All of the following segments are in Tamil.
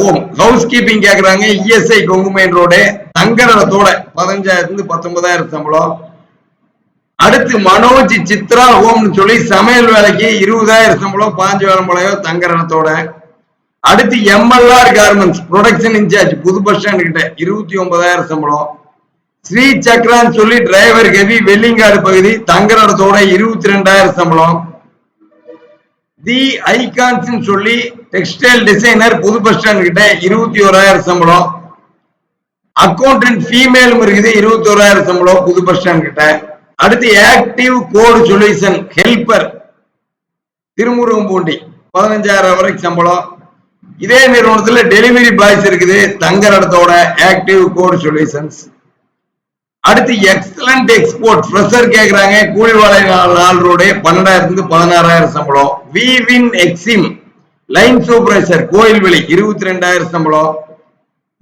ஹோம் ஹவுஸ் கீப்பிங் கேக்குறாங்க இஎஸ்ஐ கொங்கு மெயின் ரோடு தங்கரத்தோட பதினஞ்சாயிரத்துல இருந்து பத்தொன்பதாயிரம் சம்பளம். அடுத்து மனோஜ் சித்ரா ஹோம்னு சொல்லி சமையல் வேலைக்கு இருபதாயிரம் சம்பளம் பாஞ்சு வேலை முளையோ தங்கரணத்தோட அடுத்து MLR garments production in charge புது பஸ் ஸ்டாண்ட் கிட்ட இருபத்தி ஒன்பதாயிரம் சம்பளம். ஸ்ரீ சக்ரான்னு சொல்லி டிரைவர் கவி வெள்ளிங்காடு பகுதி தங்கரடத்தோட இருபத்தி ரெண்டாயிரம் சம்பளம். தி ஐகான்ஸ் சொல்லி டெக்ஸ்டைல் டிசைனர் புது பஸ் ஸ்டாண்ட் கிட்ட இருபத்தி ஓராயிரம் சம்பளம் அக்கௌண்டன்ட் ஃபீமேலும் இருக்குது இருபத்தி ஓராயிரம் சம்பளம் புது பஸ் ஸ்டாண்ட் கிட்ட. அடுத்து active code solution helper Thirumuruganpoondi பதினஞ்சாயிரம் வரைக்கும் சம்பளம். இதே நிறுவனத்துல டெலிவரி பாய்ஸ் இருக்குது தங்கரடத்தோட ஆக்டிவ் கோடு சொல்யூஷன்ஸ் அடுத்து எக்ஸலண்ட் எக்ஸ்போர்ட் ஃப்ரெஷர் கேட்குறாங்க கூலிவாலை நாள் ரோடு பன்னெண்டாயிரத்துக்கு பதினாறாயிரம் சம்பளம். Vivin exim line supervisor Koilveli இருபத்தி ரெண்டாயிரம் சம்பளம்.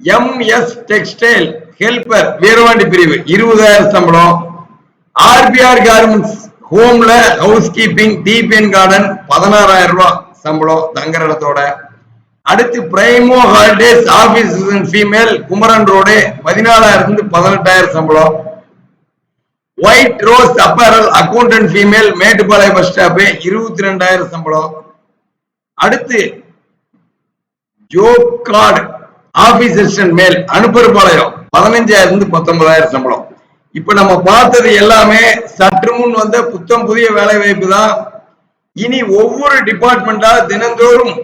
M S textile helper Veeravandi பிரிவு இருபதாயிரம் சம்பளம். ஆர்பிஆர் கார்மெண்ட்ஸ் ஹோம்ல ஹவுஸ் கீப்பிங் டிபிஎன் கார்டன் பதினாறாயிரம் ரூபாய் சம்பளம் தங்குற இடத்தோட. அடுத்து Primo holidays office female Kumaran road இருந்து பதினெட்டாயிரம் சம்பளம். White rose apparel accountant female Mettupalayam bus stop இருபத்தி ரெண்டாயிரம் சம்பளம். அடுத்து ஜோப் கார்டு ஆபீஸ் அசிஸ்டன்ட் மேல் அனுப்பருப்பாளையம் பதினஞ்சாயிரம் இருந்து பத்தொன்பதாயிரம் சம்பளம். இப்ப நம்ம பார்த்தது எல்லாமே சற்று முன் வந்த புத்தம் புதிய வேலை வாய்ப்பு தான். இனி ஒவ்வொரு டிபார்ட்மெண்டா தினந்தோறும்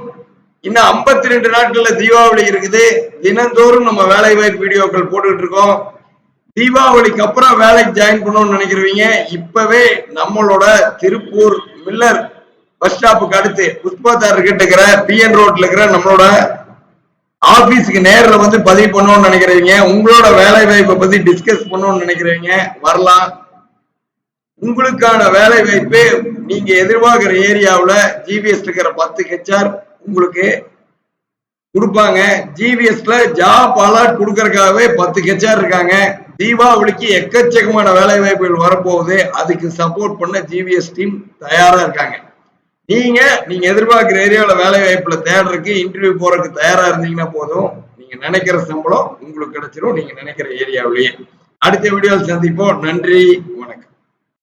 இன்னும் ஐம்பத்தி ரெண்டு நாட்கள்ல தீபாவளி இருக்குது. தினந்தோறும் நம்ம வேலை வாய்ப்பு வீடியோக்கள் போட்டுக்கிட்டு இருக்கோம். தீபாவளிக்கு அப்புறம் வேலைக்கு ஜாயின் பண்ணணும்னு நினைக்கிறவங்க இப்பவே நம்மளோட திருப்பூர் மில்லர் பஸ் ஸ்டாப்புக்கு அடுத்து புஷ்பாத்தார் கிட்ட இருக்கிற பிஎன் ரோட்ல இருக்கிற நம்மளோட ஆபீஸ்க்கு நேரில் வந்து பதிவு பண்ணணும்னு நினைக்கிறவங்க உங்களோட வேலை வாய்ப்பை பத்தி டிஸ்கஸ் பண்ணணும்னு நினைக்கிறவங்க வரலாம். உங்களுக்கான வேலை வாய்ப்பு நீங்க எதிர்பார்க்கிற ஏரியாவில் ஜிபிஎஸ் இருக்கிற பத்து ஹெச்ஆர் உங்களுக்கு கொடுப்பாங்க. ஜிவிஎஸ்ல ஜாப் அலாட் கொடுக்கறதுக்காகவே பத்து ஹெச்ஆர் இருக்காங்க. தீபாவளிக்கு எக்கச்சக்கமான வேலை வாய்ப்புகள் வரப்போகுது. அதுக்கு சப்போர்ட் பண்ண ஜிவிஎஸ் டீம் தயாரா இருக்காங்க. நீங்க நீங்க எதிர்பார்க்கிற ஏரியாவில் வேலை வாய்ப்புல தேடுறதுக்கு இன்டர்வியூ போறதுக்கு தயாரா இருந்தீங்கன்னா போதும். நீங்க நினைக்கிற சம்பளம் உங்களுக்கு கிடைச்சிடும் நீங்க நினைக்கிற ஏரியாவிலேயே. அடுத்த வீடியோவில் சந்திப்போம். நன்றி.